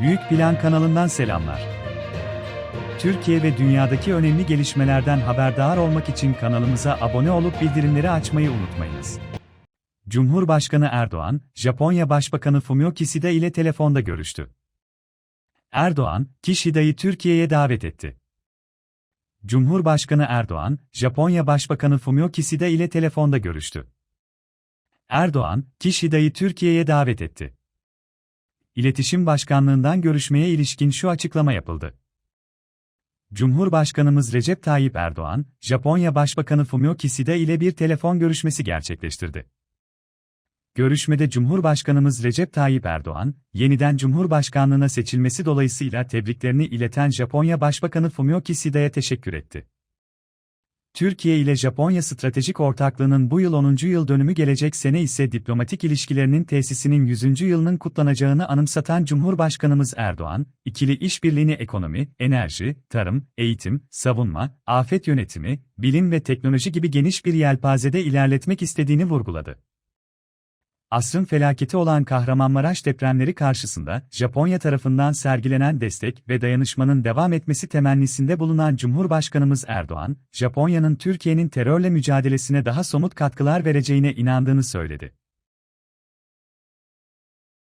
Büyük Plan kanalından selamlar. Türkiye ve dünyadaki önemli gelişmelerden haberdar olmak için kanalımıza abone olup bildirimleri açmayı unutmayınız. Cumhurbaşkanı Erdoğan, Japonya Başbakanı Fumio Kishida ile telefonda görüştü. Erdoğan, Kishida'yı Türkiye'ye davet etti. Cumhurbaşkanı Erdoğan, Japonya Başbakanı Fumio Kishida ile telefonda görüştü. Erdoğan, Kishida'yı Türkiye'ye davet etti. İletişim Başkanlığından görüşmeye ilişkin şu açıklama yapıldı. Cumhurbaşkanımız Recep Tayyip Erdoğan, Japonya Başbakanı Fumio Kishida ile bir telefon görüşmesi gerçekleştirdi. Görüşmede Cumhurbaşkanımız Recep Tayyip Erdoğan, yeniden Cumhurbaşkanlığına seçilmesi dolayısıyla tebriklerini ileten Japonya Başbakanı Fumio Kishida'ya teşekkür etti. Türkiye ile Japonya stratejik ortaklığının bu yıl 10. yıl dönümü gelecek sene ise diplomatik ilişkilerinin tesisinin 100. yılının kutlanacağını anımsatan Cumhurbaşkanımız Erdoğan, ikili işbirliğini ekonomi, enerji, tarım, eğitim, savunma, afet yönetimi, bilim ve teknoloji gibi geniş bir yelpazede ilerletmek istediğini vurguladı. Asrın felaketi olan Kahramanmaraş depremleri karşısında Japonya tarafından sergilenen destek ve dayanışmanın devam etmesi temennisinde bulunan Cumhurbaşkanımız Erdoğan, Japonya'nın Türkiye'nin terörle mücadelesine daha somut katkılar vereceğine inandığını söyledi.